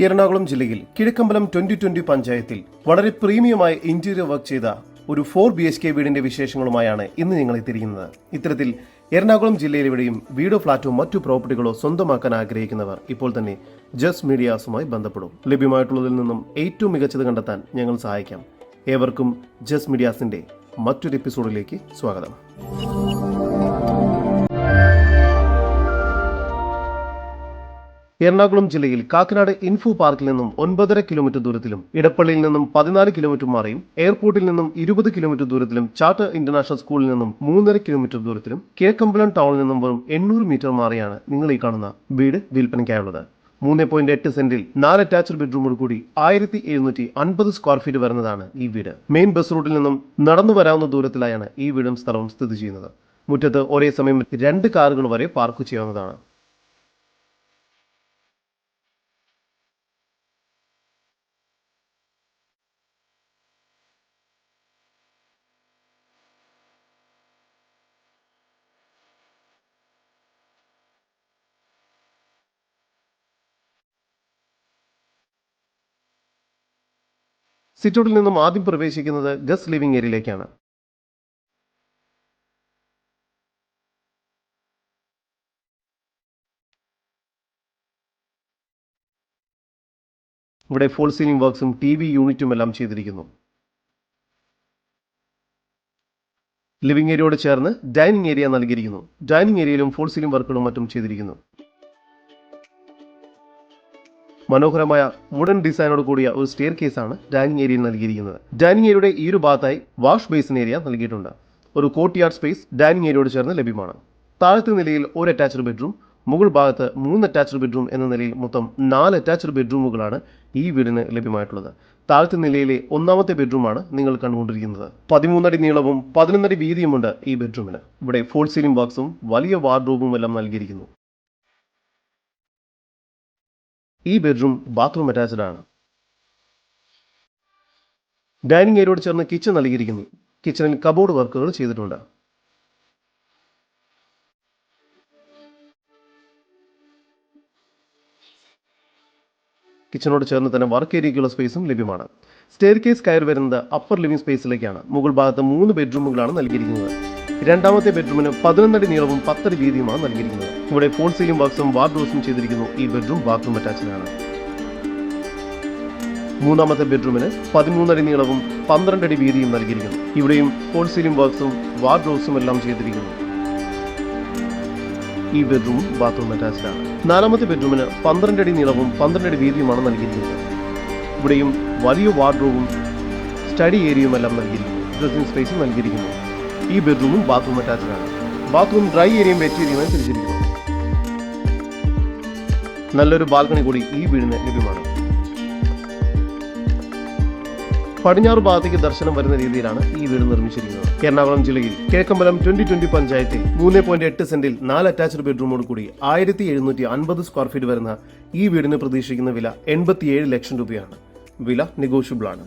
എറണാകുളം ജില്ലയിൽ Kizhakkambalam twenty twenty പഞ്ചായത്തിൽ വളരെ പ്രീമിയമായി ഇന്റീരിയർ വർക്ക് ചെയ്ത ഒരു ഫോർ ബി എച്ച് കെ വീടിന്റെ വിശേഷങ്ങളുമായാണ് ഇന്ന് ഞങ്ങൾ എത്തിയിരിക്കുന്നത് ഇത്തരത്തിൽ എറണാകുളം ജില്ലയിലെവിടെയും വീടോ ഫ്ളാറ്റോ മറ്റു പ്രോപ്പർട്ടികളോ സ്വന്തമാക്കാൻ ആഗ്രഹിക്കുന്നവർ ഇപ്പോൾ തന്നെ ജസ്റ്റ് മീഡിയാസുമായി ബന്ധപ്പെടും. ലഭ്യമായിട്ടുള്ളതിൽ നിന്നും ഏറ്റവും മികച്ചത് കണ്ടെത്താൻ ഞങ്ങൾ സഹായിക്കാം. ഏവർക്കും ജസ്റ്റ് മീഡിയാസിന്റെ മറ്റൊരു എപ്പിസോഡിലേക്ക് സ്വാഗതം. എറണാകുളം ജില്ലയിൽ കാക്കനാട് ഇൻഫോ പാർക്കിൽ നിന്നും ഒൻപതര കിലോമീറ്റർ ദൂരത്തിലും ഇടപ്പള്ളിയിൽ നിന്നും പതിനാല് കിലോമീറ്റർ മാറിയും എയർപോർട്ടിൽ നിന്നും ഇരുപത് കിലോമീറ്റർ ദൂരത്തിലും ചാർട്ടർ ഇന്റർനാഷണൽ സ്കൂളിൽ നിന്നും മൂന്നര കിലോമീറ്റർ ദൂരത്തിലും കിഴക്കമ്പലം ടൗണിൽ നിന്നും വെറും എണ്ണൂറ് മീറ്റർ മാറിയാണ് നിങ്ങൾ ഈ കാണുന്ന വീട് വിൽപ്പനയ്ക്കായുള്ളത്. മൂന്ന് പോയിന്റ് എട്ട് സെന്റിൽ നാല് അറ്റാച്ച്ഡ് ബെഡ്റൂമോട് കൂടി ആയിരത്തി എഴുന്നൂറ്റി അൻപത് സ്ക്വയർ ഫീറ്റ് വരുന്നതാണ് ഈ വീട്. മെയിൻ ബസ് റൂട്ടിൽ നിന്നും നടന്നു വരാവുന്ന ദൂരത്തിലായാണ് ഈ വീടും സ്ഥലവും സ്ഥിതി ചെയ്യുന്നത്. മുറ്റത്ത് ഒരേ സമയം രണ്ട് കാറുകൾ വരെ പാർക്ക് ചെയ്യാവുന്നതാണ്. സിറ്റൗട്ടിൽ നിന്നും ആദ്യം പ്രവേശിക്കുന്നത് ഗസ് ലിവിംഗ് ഏരിയയിലേക്കാണ്. ഇവിടെ ഫോൾ സീലിംഗ് വർക്ക്സും ടി വി യൂണിറ്റും എല്ലാം ചെയ്തിരിക്കുന്നു. ലിവിംഗ് ഏരിയയോട് ചേർന്ന് ഡൈനിങ് ഏരിയ നൽകിയിരിക്കുന്നു. ഡൈനിങ് ഏരിയയിലും ഫോൾ സീലിംഗ് വർക്കുകളും മറ്റും ചെയ്തിരിക്കുന്നു. മനോഹരമായ വുഡൻ ഡിസൈനോട് കൂടിയ ഒരു സ്റ്റെയർ കേസാണ് ഡൈനിങ് ഏരിയയിൽ നൽകിയിരിക്കുന്നത്. ഡൈനിങ് ഏരിയയുടെ ഈ ഒരു ഭാഗത്തായി വാഷ് ബേസിൻ ഏരിയ നൽകിയിട്ടുണ്ട്. ഒരു കോട്ട് യാർഡ് സ്പേസ് ഡൈനിങ് ഏരിയയോട് ചേർന്ന് ലഭ്യമാണ്. താഴത്തെ നിലയിൽ ഒരു അറ്റാച്ച്ഡ് ബെഡ്റൂം മുകൾ ഭാഗത്ത് മൂന്ന് അറ്റാച്ച്ഡ് ബെഡ്റൂം എന്ന നിലയിൽ മൊത്തം നാല് അറ്റാച്ച്ഡ് ബെഡ്റൂമുകളാണ് ഈ വീടിന് ലഭ്യമായിട്ടുള്ളത്. താഴത്തെ നിലയിലെ ഒന്നാമത്തെ ബെഡ്റൂമാണ് നിങ്ങൾ കണ്ടുകൊണ്ടിരിക്കുന്നത്. പതിമൂന്നടി നീളവും പതിനൊന്നടി വീതിയുമുണ്ട് ഈ ബെഡ്റൂമിന് ഇവിടെ ഫോൾ സീലിംഗ് ബോക്സും വലിയ വാർഡ്രോബും എല്ലാം നൽകിയിരിക്കുന്നു. ഈ ബെഡ്റൂം ബാത്റൂം അറ്റാച്ച്ഡ് ആണ്. ഡൈനിങ് ഏരിയയോട് ചേർന്ന് കിച്ചൺ നൽകിയിരിക്കുന്നു. കിച്ചണിൽ കബോർഡ് വർക്കുകൾ ചെയ്തിട്ടുണ്ട്. കിച്ചണോട് ചേർന്ന് തന്നെ വർക്ക് ഏരിയയ്ക്കുള്ള സ്പേസും ലഭ്യമാണ്. സ്റ്റെയർ കേസ് കയറി വരുന്നത് അപ്പർ ലിവിംഗ് സ്പേസിലേക്കാണ് മുകൾ ഭാഗത്ത് മൂന്ന് ബെഡ്റൂമുകളാണ് നൽകിയിരിക്കുന്നത്. രണ്ടാമത്തെ ബെഡ്റൂമിന് പതിനൊന്നടി നീളവും പത്തടി വീതിയുമാണ് നൽകിയിരിക്കുന്നത്. ഇവിടെ ഫോൾ സീലിംഗ് ബോക്സും വാർഡ്രോസും ചെയ്തിരിക്കുന്നു ഈ ബെഡ്റൂം ബാത്റൂം അറ്റാച്ചിലാണ്. മൂന്നാമത്തെ ബെഡ്റൂമിന് പതിമൂന്നടി നീളവും പന്ത്രണ്ടടി വീതിയും നൽകിയിരിക്കുന്നു. ഇവിടെയും ഫോൾ സീലിംഗ് ബോക്സും വാർഡ്രോസും എല്ലാം ചെയ്തിരിക്കുന്നു. ഈ ബെഡ്റൂം ബാത്റൂം അറ്റാച്ച്ഡ് ആണ് നാലാമത്തെ ബെഡ്റൂമിന് പന്ത്രണ്ടടി നീളവും പന്ത്രണ്ടടി വീതിയുമാണ് നൽകിയിരിക്കുന്നത്. ഇവിടെയും വലിയ വാർഡ്രോബും സ്റ്റഡി ഏരിയയും എല്ലാം നൽകിയിരിക്കുന്നു. ഡ്രസ്സിംഗ് സ്പേസും നൽകിയിരിക്കുന്നു. ഈ ബെഡ്റൂമും ബാത്റൂം അറ്റാച്ച്ഡ് ബാത്റൂം ഡ്രൈ ഏരിയയും വെറ്റ് ഏരിയയുമായി തിരിച്ചിരിക്കുന്നു. നല്ലൊരു ബാൽക്കണി കൂടി ഈ വീടിന് ലഭ്യമാണ്. പടിഞ്ഞാറ് ഭാഗത്തേക്ക് ദർശനം വരുന്ന രീതിയിലാണ് ഈ വീട് നിർമ്മിച്ചിരിക്കുന്നത്. എറണാകുളം ജില്ലയിൽ കിഴക്കമ്പലം ട്വന്റി ട്വന്റി പഞ്ചായത്തിൽ മൂന്ന് പോയിന്റ് എട്ട് സെന്റിൽ നാല് അറ്റാച്ച്ഡ് ബെഡ്റൂമോട് കൂടി ആയിരത്തി എഴുന്നൂറ്റി അൻപത് സ്ക്വയർ ഫീറ്റ് വരുന്ന ഈ വീടിന് പ്രതീക്ഷിക്കുന്ന വില എൺപത്തിയേഴ് ലക്ഷം രൂപയാണ്. വില നെഗോഷ്യബിൾ ആണ്.